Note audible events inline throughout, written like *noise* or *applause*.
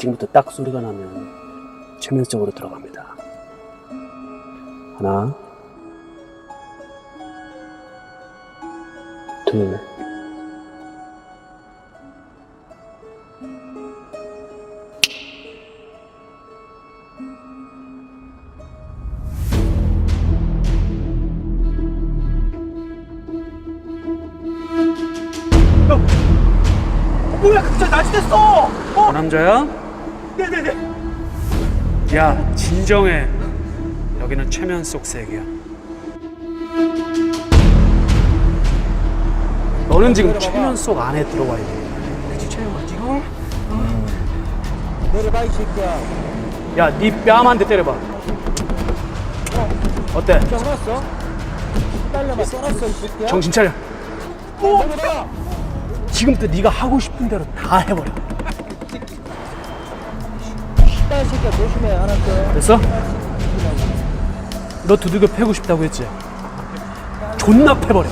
지금부터 딱 소리가 나면 최면적으로 들어갑니다. 하나, 둘, 뭐야 갑자기 낮이 됐어 그 남자야? 네네네 야, 진정해. 여기는 최면 속 세계야. 너는 지금 최면 속 안에 들어와야 돼. 그치 최영 맞지 형? 내려봐 이 새끼야 야, 네 뺨한대 때려봐. 어때? 써놨어? 딸려봐 써놨어 이 새끼야 정신 차려. 어? 내려봐 지금부터 네가 하고 싶은 대로 다 해버려. 딸 새끼야 조심해 안 할게 됐어? 너 두들겨 패고 싶다고 했지? 존나 패버려.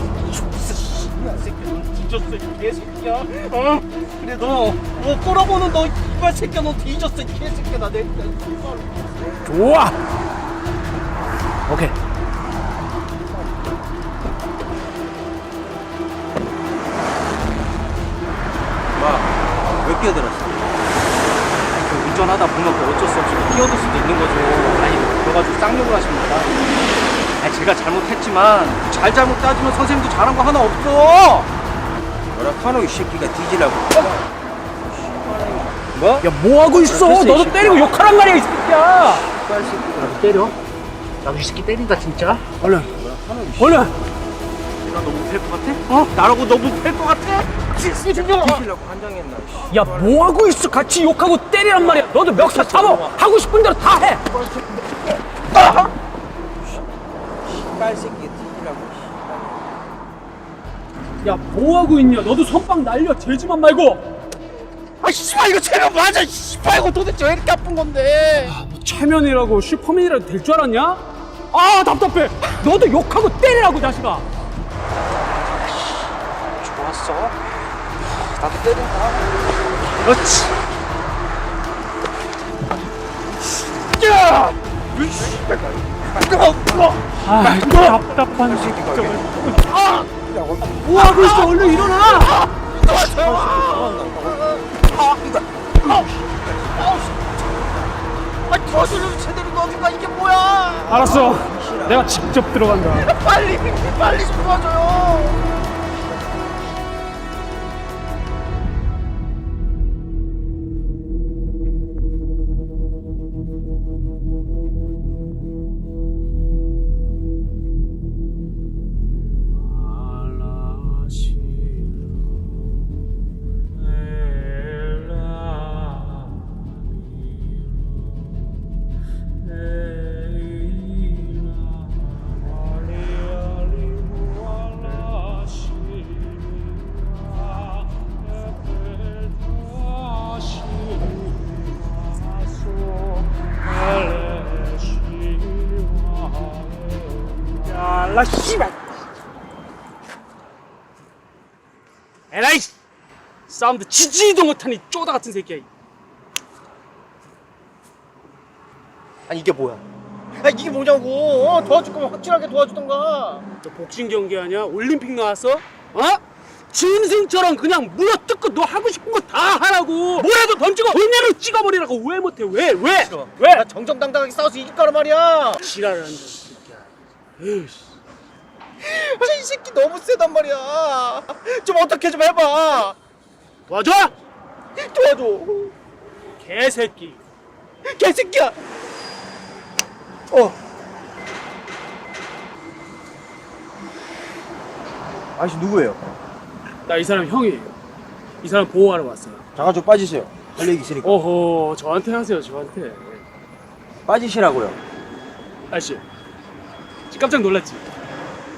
뒤졌어 이 개새끼야 어? 그래 너너 꼬라보는 너 이발 새끼야 너 뒤졌어 이 개새끼야 나내 좋아. 오케이. 몇 끼어들었어? 그 운전하다 보면 그 어쩔 수 없이 끼어들 수도 있는 거죠. 아니, 그래가지고 쌍욕을 하십니까? 아니, 제가 잘못했지만, 잘 잘못 따지면 선생님도 잘한 거 하나 없어! 뭐라 카노 이 새끼가 뒤지라고. 뭐? 야, 뭐 하고 있어? 글쎄, 이 너도 새끼야. 때리고 욕하란 말이야, 이 새끼야. 새끼가. 나도 때려. 나도 이 새끼 때린다, 진짜. 얼른. 얼른. 내가 너무 못할 것 같아? 어? 나라고 너무 못할 것 같아? 뒤지려고 환장했나. 씨. 야, 뭐 하고 있어? 같이 욕하고 때리란 말이야. 너도 멱살 잡아. 하고 싶은 대로 다 해. 빨 새끼가 뒤지라고. 야, 뭐 하고 있냐? 너도 선빵 날려. 재지만 말고. 아 씨발 이거 체면 맞아 씨발 이거 도대체 왜 이렇게 아픈 건데 뭐 최면이라고 슈퍼맨이라도 될 줄 알았냐? 아, 답답해. 너도 욕하고 때리라고, 자식아. 좋았어. 나도 때린다. 그렇지. 야! 아, 답답한 새끼. 아! 뭐 하고 있어? 얼른 일어나. 아 거슬러 제대로 넣어줄까 이게 뭐야 알았어. 내가 직접 들어간다. 빨리 빨리 좀 도와줘요 야라 씨발. 에라이. 사운드 지지도 이 쪼다 같은 새끼야. 아니 이게 뭐야 아 이게 뭐냐고 어, 도와줄 거면 확실하게 도와주던가 너 복싱 경기 하냐? 올림픽 나왔어? 어? 짐승처럼 그냥 물어뜯고 너 하고 싶은 거 다 하라고 뭐라도 던지고 돌면을 찍어버리라고 왜 못해 왜 왜? 왜? 나 정정당당하게 싸워서 이길 거란 말이야 이 새끼야 에이씨 아, *laughs* 이 새끼 너무 세단 말이야 좀 어떻게 좀 해봐 도와줘? 도와줘 개새끼 개새끼야 어 아저씨 누구예요? 나 이 사람 형이에요 이 사람 보호하러 왔어요 잠깐 좀 빠지세요. 할 얘기 있으니까. 오호 저한테 하세요 저한테 빠지시라고요. 아씨 깜짝 놀랐지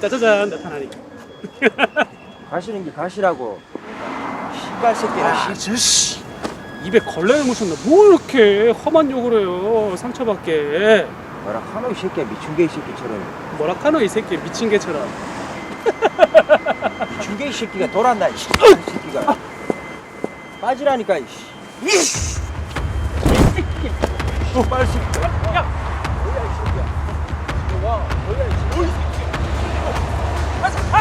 짜자잔 나타나니까 *laughs* 가시는 길 가시라고. 씨발 새끼야. 아, 저씨 입에 걸레를 묻혔나 뭐 이렇게 험한 욕을 해요 상처받게 뭐라 카노 이 새끼야 미친 개이 새끼처럼. 뭐라 카노 이 새끼 미친 개처럼 *laughs* 미친 개이 새끼가 돌았나 이 씨발 새끼가. 빠지라니까 이 씨. 어, 빨리 좀. 야, 뭐야 이 새끼야? 너 와, 뭐야 이 새끼야? 이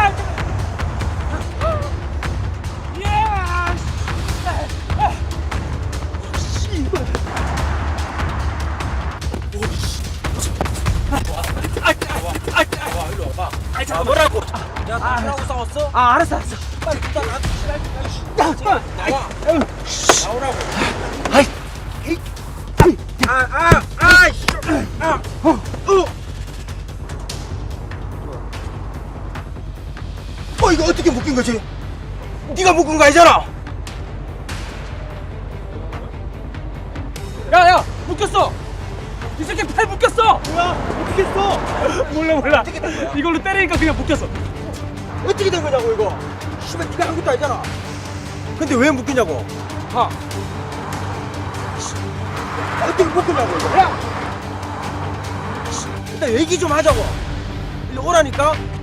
새끼야? 가자, 아, 야, 씨발. 아, 잠깐 뭐라고? 야, 나하고 싸웠어? 아, 알았어, 알았어. 빨리 일단 나한테 야, 나와. 나오라고. 아이, 아, 아, 아, 씨. 아, 어, 어. 어, 묶인 거지? 네가 묶은 거 아니잖아. 야, 야, 묶였어. 이 새끼 팔 묶였어. 뭐야? 어떻게 했어? *laughs* 몰라, 몰라. 어떻게 된 거야? 이걸로 때리니까 그냥 묶였어. 어떻게 된 거냐고 이거? 씨발 네가 한 것도 아니잖아. 근데 왜 묶이냐고? 아, 어떻게 묶으냐고 이거? 야, 일단 얘기 좀 하자고. 일로 오라니까.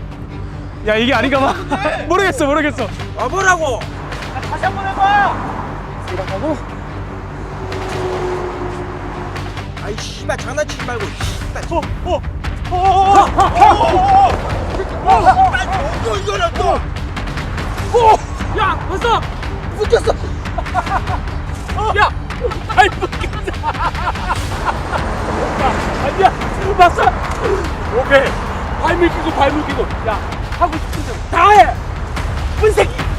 야, 이게 아닌가 봐. 모르겠어, 모르겠어. 아 뭐라고? 다시 한 번 해봐. 생각하고. 아이 씨발 장난치지 말고. 씨발. 어, 어, 어, 어, 어, 어, 빨리 또 이거는 또 어, 야, 봤어? 묶였어. 야, 팔 묶였어. 아니야, 봤어? 오케이. 발 묶이고, 발 묶이고. 야, 하고 싶은 대로 다 해. 분 새끼.